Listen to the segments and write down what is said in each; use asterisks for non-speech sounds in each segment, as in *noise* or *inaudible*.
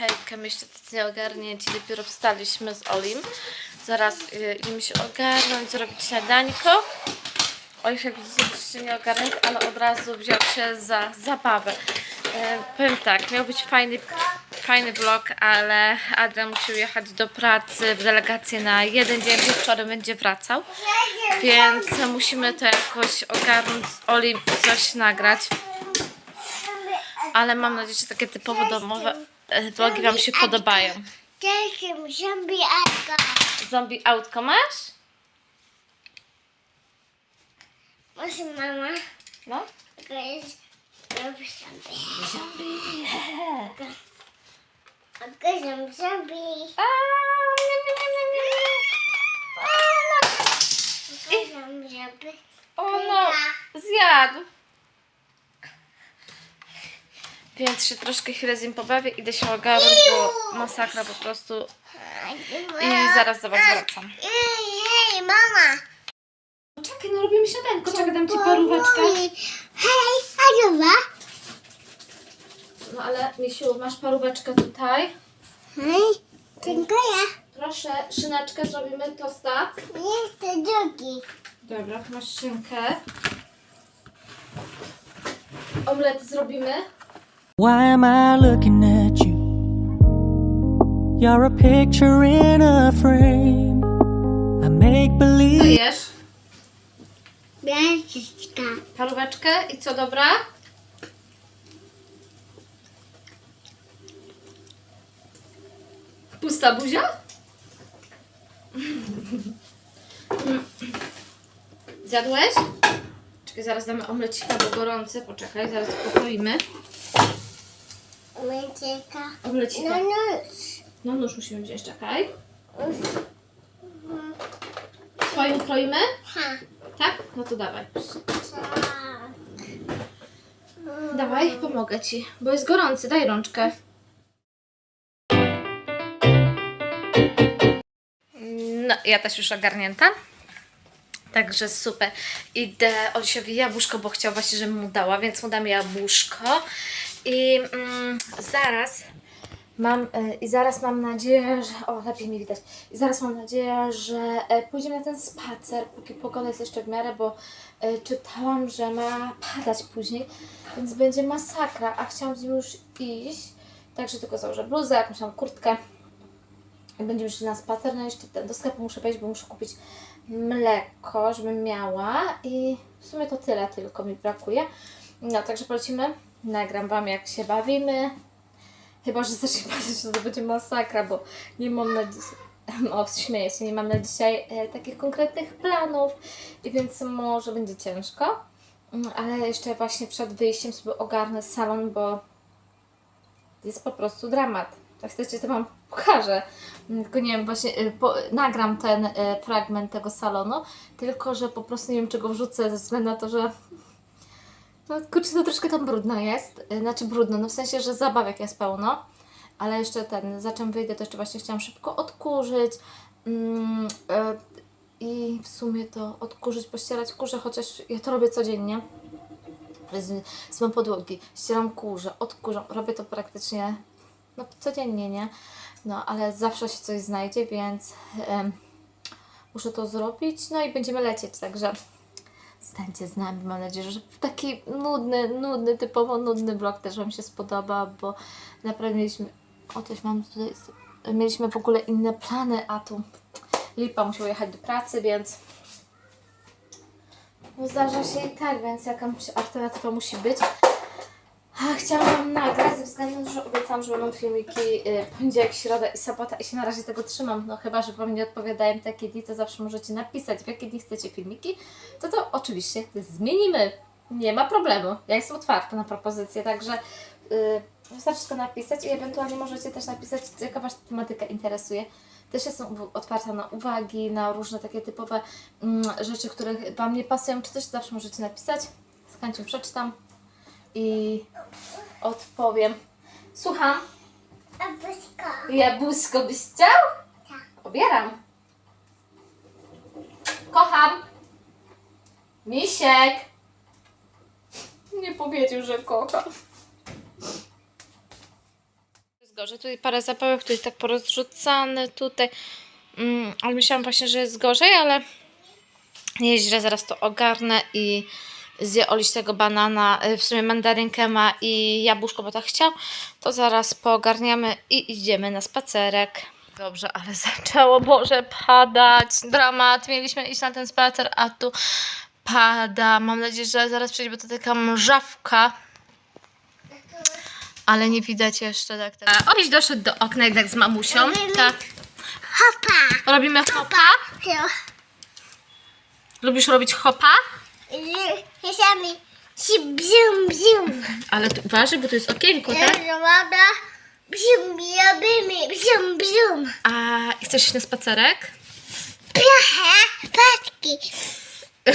Hejka, myślę, że nie ogarnięci. Dopiero wstaliśmy z Olim. Zaraz y, idziemy się ogarnąć, zrobić śniadańko. Oj, jak widzicie, jeszcze nie ogarnięty, ale od razu wziął się za zabawę. E, powiem tak, miał być fajny, fajny vlog, ale Adrian musiał jechać do pracy w delegację na jeden dzień, wieczorem będzie wracał. Więc musimy to jakoś ogarnąć z Olim coś nagrać. Ale mam nadzieję, że takie typowo domowe e, vlogi Wam się podobają. Cześć, zombie Alka. Zombie autko masz? Może mama? No. To jest robi zombie. Zombie, zombie. A, nie, nie, nie, nie, nie. A, no. Zombie, zombie. O no, zjadł. Więc się troszkę chwilę z nim pobawię, idę się ogarnąć, bo masakra po prostu. I zaraz do Was wracam. Ej, hej, mama. Czekaj, no robimy śniadanko, czekaj, dam Ci paróweczkę. Hej, Adowa. No ale Misiu, masz paróweczkę tutaj. Hej, dziękuję. Proszę, szyneczkę zrobimy tosta. Nie chcę drugi. Dobra, masz szynkę. Omlet zrobimy. Why am I looking at you? You're a picture in a frame. I make Co believe. jesz? Białeczka. Paróweczkę i co dobra? Pusta buzia? Zjadłeś? Czekaj, zaraz damy omlecika, bo gorący. Poczekaj, zaraz pokroimy. Mycieka. Omlecika. No nóż. No nóż musimy wziąć, czekaj. Twoim kroimy? Ha. Tak? No to dawaj. Tak. Dawaj, pomogę Ci, bo jest gorący. Daj rączkę. No, ja też już ogarnięta. Także super. Idę Olsiowi jabłuszko, bo chciał właśnie, żebym mu dała, więc mu dam jabłuszko. I mm, zaraz mam, e, i zaraz mam nadzieję, że, o lepiej mi widać, i zaraz mam nadzieję, że e, pójdziemy na ten spacer, póki pogoda jest jeszcze w miarę, bo e, czytałam, że ma padać później, więc będzie masakra, a chciałam z nim już iść, także tylko założę bluzę, jakąś tam kurtkę, i będziemy szli na spacer, no jeszcze te- do sklepu muszę wejść, bo muszę kupić mleko, żebym miała. I w sumie to tyle tylko mi brakuje. No, także polecimy, nagram Wam jak się bawimy, chyba, że zacznie padać, to, to będzie masakra, bo nie mam na dzisiaj, *laughs* o śmieję się, nie mam na dzisiaj e, takich konkretnych planów i więc może będzie ciężko, Mm, ale jeszcze właśnie przed wyjściem sobie ogarnę salon, bo jest po prostu dramat. Jak chcecie, to Wam pokażę. Mm, Tylko nie wiem, właśnie y, po, nagram ten y, fragment tego salonu, tylko że po prostu nie wiem, czy go wrzucę ze względu na to, że *laughs* no kurczę, to troszkę tam brudno jest. Y, Znaczy brudno, no w sensie, że zabawek jest pełno. Ale jeszcze ten, za czym wyjdę, to jeszcze właśnie chciałam szybko odkurzyć. Mm, y, I w sumie to odkurzyć, pościerać kurze, chociaż ja to robię codziennie. Z, z mą podłogi. Ścieram kurze, odkurzam. Robię to praktycznie no, codziennie, nie? No, ale zawsze się coś znajdzie, więc muszę to zrobić. No i będziemy lecieć, także stańcie z nami. Mam nadzieję, że taki nudny, nudny, typowo nudny vlog też Wam się spodoba, bo naprawdę mieliśmy... O, coś mam tutaj... Mieliśmy w ogóle inne plany, a tu Lipa musiał jechać do pracy, więc zdarza się i tak, więc jakaś alternatywa musi być. A, chciałam nagrać ze względu że obiecałam, że będą filmiki y, poniedziałek, środa i sobota i się na razie tego trzymam. No chyba, że Wam nie odpowiadają takie dni, to zawsze możecie napisać, w jakie dni chcecie filmiki. To to oczywiście zmienimy. Nie ma problemu. Ja jestem otwarta na propozycje, także y, wystarczy napisać i ewentualnie możecie też napisać, jaka Was tematyka interesuje. Też jestem otwarta na uwagi, na różne takie typowe mm, rzeczy, które Wam nie pasują, czy coś zawsze możecie napisać. Z chęcią przeczytam i odpowiem. Słucham, Abuśka. jabłuszko byś chciał? Tak. Pobieram. Kocham. Misiek. Nie powiedział, że kocha. Jest gorzej. Tutaj parę zapałek, tutaj tak porozrzucane, tutaj. Mm, ale myślałam właśnie, że jest gorzej, ale nie źle, zaraz to ogarnę i zje Oliś tego banana, y, w sumie mandarynkę ma i jabłuszko, bo tak chciał, to zaraz poogarniamy i idziemy na spacerek. Dobrze, ale *laughs* zaczęło, Boże, padać, dramat, mieliśmy iść na ten spacer, a tu pada, mam nadzieję, że zaraz przejdzie, bo to taka mrzawka, ale nie widać jeszcze tak. tak. Oliś doszedł do okna jednak z mamusią, Robimy tak. Hopa. Robimy hopa. Lubisz robić hopa? Pisami. Bzium, bzium, bzium. Ale tu, uważaj, bo to jest okienko, tak? Roda. Bzium, robimy. Bzium, bzium. A chcesz iść na spacerek? Piachę. Patki. *laughs*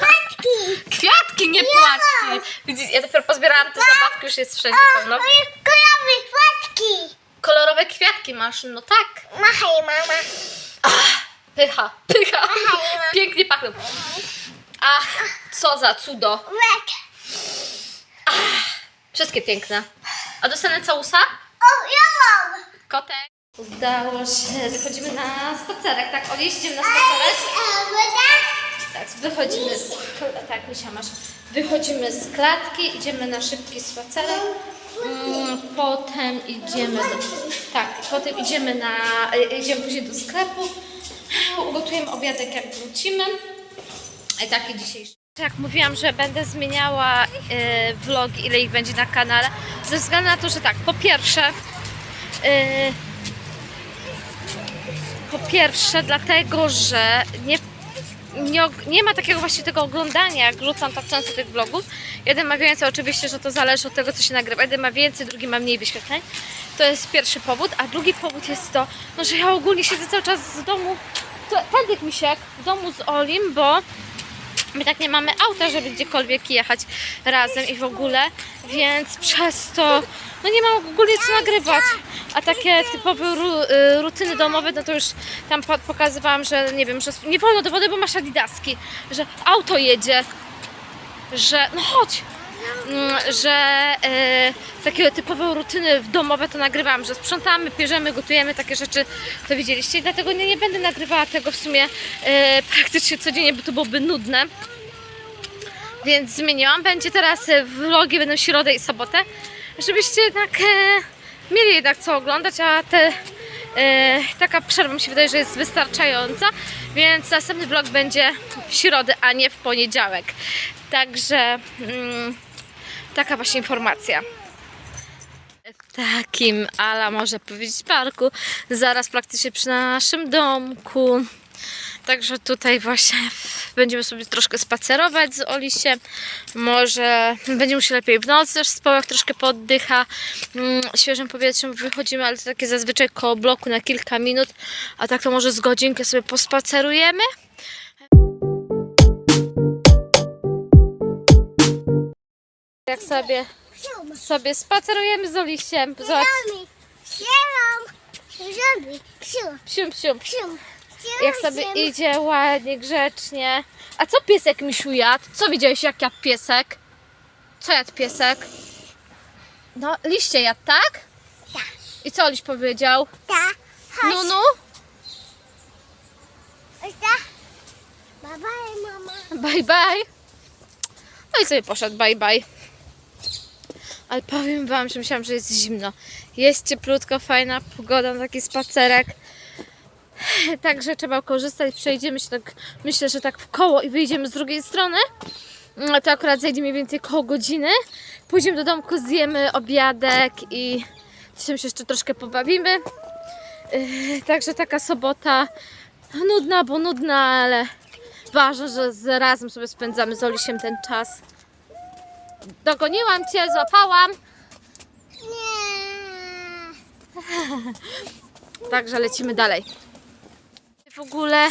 Patki. Kwiatki, nie płatki! Widzisz, ja dopiero pozbierałam te zabawki, już jest wszędzie pełno. Kolawy. Patki. Kolorowe kwiatki masz, no tak. Machaj, mama. Pycha, pycha. Aha. Pięknie pachną. Ach, co za cudo. Łek. Wszystkie piękne. A dostanę całusa? O, ja mam. Kotek. Udało się, wychodzimy na spacerek, tak? Oli, idziemy na spacerek? Tak, wychodzimy z... Tak, Misia, masz. Wychodzimy z klatki, idziemy na szybki spacerek. Mm, potem idziemy do... Tak, potem idziemy na... Idziemy później do sklepu. Ugotujemy obiadek, jak wrócimy. I taki dzisiejszy. Jak mówiłam, że będę zmieniała y, vlogi, ile ich będzie na kanale, ze względu na to, że tak, po pierwsze, y, po pierwsze, dlatego, że nie, nie, nie ma takiego właśnie tego oglądania, jak rzucam tak często tych vlogów. Jeden ma więcej, oczywiście, że to zależy od tego, co się nagrywa. Jeden ma więcej, drugi ma mniej wyświetleń. To jest pierwszy powód. A drugi powód jest to, no, że ja ogólnie siedzę cały czas z domu, tędyk misiek, w domu z Olim, bo My tak nie mamy auta, żeby gdziekolwiek jechać razem i w ogóle, więc przez to no nie mam ogólnie co nagrywać. A takie typowe ru, y, rutyny domowe, no to już tam po- pokazywałam, że nie wiem, że nie wolno do wody, bo masz adidaski, że auto jedzie, że no chodź, że y, takie typowe rutyny domowe to nagrywam, że sprzątamy, pierzemy, gotujemy, takie rzeczy to widzieliście dlatego nie, nie będę nagrywała tego w sumie y, praktycznie codziennie, bo to byłoby nudne. Więc zmieniłam. Będzie teraz e, vlogi, będą w środę i sobotę, żebyście jednak e, mieli jednak co oglądać, a te e, taka przerwa mi się wydaje, że jest wystarczająca, więc następny vlog będzie w środę, a nie w poniedziałek. Także mm, taka właśnie informacja. W takim, Ala może powiedzieć, parku, zaraz praktycznie przy naszym domku. Także tutaj właśnie będziemy sobie troszkę spacerować z Olisiem. Może będzie mu się lepiej w nocy, też społek troszkę poddycha. Mm, świeżym powietrzem wychodzimy, ale to takie zazwyczaj koło bloku na kilka minut. A tak to może z godzinkę sobie pospacerujemy. Jak sobie, sobie spacerujemy z Olisiem. Zobacz, psium, psium. Jak sobie idzie ładnie, grzecznie. A co piesek misiu jadł? Co widziałeś jak jadł piesek? Co jadł piesek? No, liście jadł, tak? Tak. I co Liś powiedział? Tak. Tak. Bye bye, mama. Bye, bye. No i sobie poszedł, bye, bye. Ale powiem wam, że myślałam, że jest zimno. Jest cieplutko, fajna pogoda, taki spacerek. Także trzeba korzystać. Przejdziemy się tak, myślę, że tak w koło i wyjdziemy z drugiej strony. To akurat zejdzie mniej więcej koło godziny. Pójdziemy do domku, zjemy obiadek i dzisiaj się jeszcze troszkę pobawimy. Yy, Także taka sobota nudna, bo nudna, ale ważne, że razem sobie spędzamy z Olisiem ten czas. Dogoniłam Cię, złapałam, Nie. także lecimy dalej. W ogóle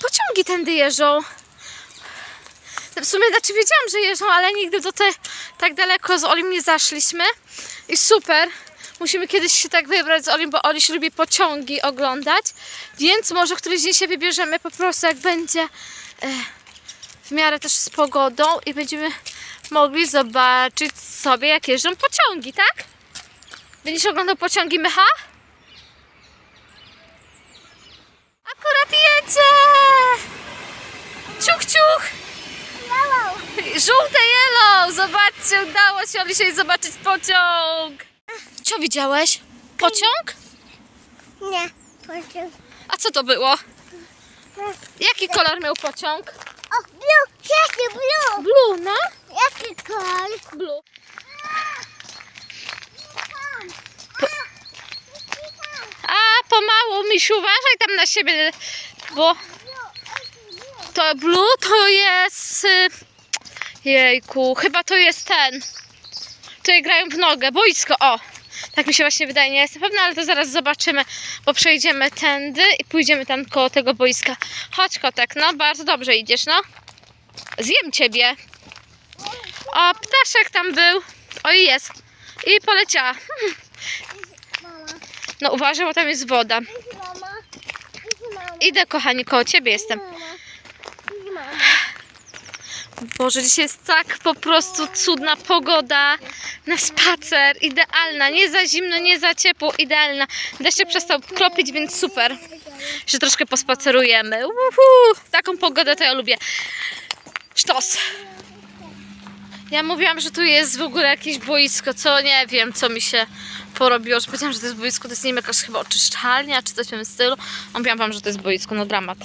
pociągi tędy jeżdżą. W sumie znaczy wiedziałam, że jeżdżą, ale nigdy do te, tak daleko z Olim nie zaszliśmy. I super. Musimy kiedyś się tak wybrać z Olim, bo Oliś lubi pociągi oglądać. Więc może któryś dzień się wybierzemy po prostu jak będzie e, w miarę też z pogodą i będziemy mogli zobaczyć sobie jak jeżdżą pociągi, tak? Będziesz oglądał pociągi Mycha? Akurat jedzie! Ciuch, ciuch! Yellow. Żółte yellow! Zobaczcie, udało się Olisiej zobaczyć pociąg! Co widziałeś? Pociąg? Nie, proszę. A co to było? Jaki kolor miał pociąg? O, blue, jaki blue? Blue, no? Jaki kolor? Blue. A, pomału, misiu, uważaj tam na siebie, bo to blue to jest... y, Jejku, chyba to jest ten. Tutaj grają w nogę, boisko, o. Tak mi się właśnie wydaje, nie jestem pewna, ale to zaraz zobaczymy, bo przejdziemy tędy i pójdziemy tam koło tego boiska. Chodź kotek, no bardzo dobrze idziesz, no. Zjem ciebie. O, ptaszek tam był. O, i jest. I poleciała. No uważaj, bo tam jest woda. Idę, kochani, koło ciebie jestem. Boże, dzisiaj jest tak po prostu cudna pogoda na spacer. Idealna. Nie za zimno, nie za ciepło. Idealna. Deszcz się przestał kropić, więc super. Że troszkę pospacerujemy. Uhu. Taką pogodę to ja lubię. Sztos. Ja mówiłam, że tu jest w ogóle jakieś boisko, co nie wiem, co mi się porobiło, że powiedziałam, że to jest boisko, to jest nie wiem, jakaś chyba oczyszczalnia, czy coś w tym stylu. Mówiłam wam, że to jest boisko, no dramat.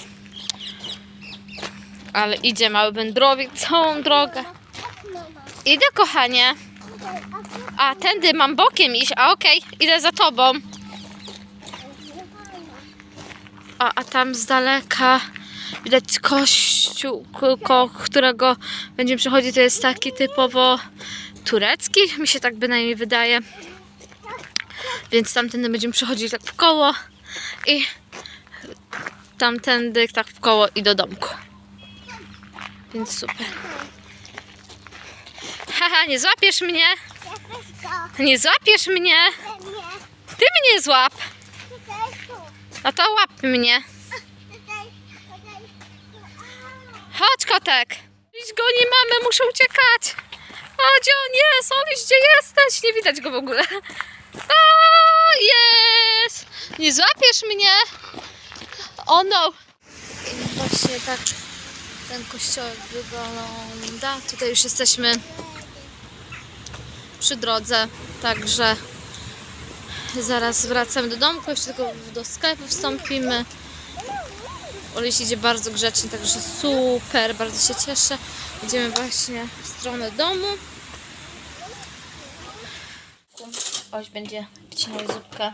Ale idzie mały wędrowik całą drogę. Idę, kochanie. A, tędy mam bokiem iść. A, okej, idę za tobą. A, a tam z daleka widać kościół, ko- którego będziemy przechodzić. To jest taki typowo turecki, mi się tak bynajmniej wydaje. Więc tamtędy będziemy przechodzić tak w koło i tamtędy tak w koło i do domku. Więc super. Haha, nie złapiesz mnie! Nie złapiesz mnie! nie, Ty mnie złap! No to łap mnie. tutaj, tutaj, tu, a. Chodź, kotek! Idź go, nie mamy, muszę uciekać! O, gdzie on jest? Gdzie jesteś? Nie widać go w ogóle. O, jest! Nie złapiesz mnie? O no! I właśnie tak ten kościołek wygląda. Tutaj już jesteśmy przy drodze, także zaraz wracamy do domku, jeszcze tylko do sklepu wstąpimy. Oleś idzie bardzo grzecznie, także super, bardzo się cieszę. Idziemy właśnie w stronę domu. Oś będzie wcinał zupkę.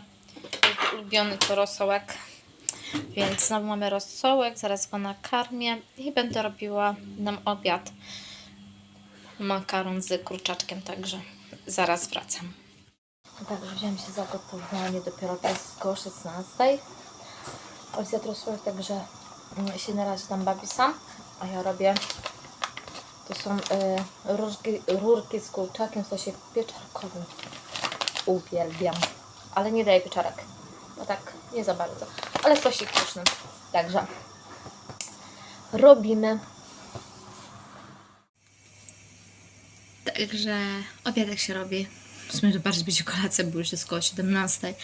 Ulubiony to rosołek. Więc znowu mamy rosołek, zaraz go nakarmię i będę robiła nam obiad. Makaron z kurczaczkiem, także zaraz wracam. Także wziąłem się za gotowanie dopiero jest koło 16. Oj, zjadł rosołek, także się na razie tam bawi sam, a ja robię to są y, rurki, rurki z kurczakiem w sosie pieczarkowym. Uwielbiam. Ale nie daję pieczarek. No tak, nie za bardzo. Ale sosik pyszny. Także robimy. Także obiadek się robi. W sumie to bardziej będzie kolacja, bo już jest koło 17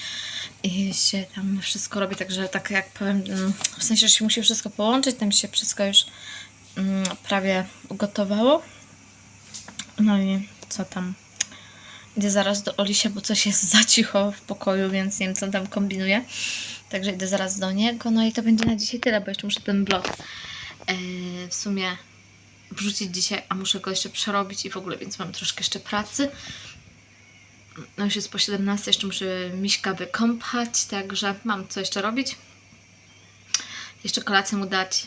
i się tam wszystko robi, także tak jak powiem, mm, w sensie, że się musi wszystko połączyć, tam się wszystko już mm, prawie ugotowało. No i co tam? Idę zaraz do Olisia, bo coś jest za cicho w pokoju, więc nie wiem, co tam kombinuje. Także idę zaraz do niego. No i to będzie na dzisiaj tyle, bo jeszcze muszę ten vlog yy, w sumie wrzucić dzisiaj, a muszę go jeszcze przerobić i w ogóle, więc mam troszkę jeszcze pracy. No już jest po 17, jeszcze muszę Miśka wykąpać, także mam co jeszcze robić. Jeszcze kolację mu dać.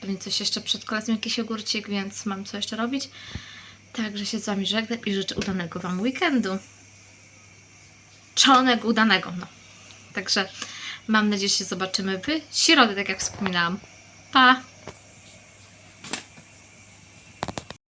Pewnie coś jeszcze przed kolacją, jakiś ogórcik, więc mam co jeszcze robić. Także się z Wami żegnam i życzę udanego Wam weekendu. Czonego, udanego, no. Także mam nadzieję, że się zobaczymy w środę, tak jak wspominałam. Pa!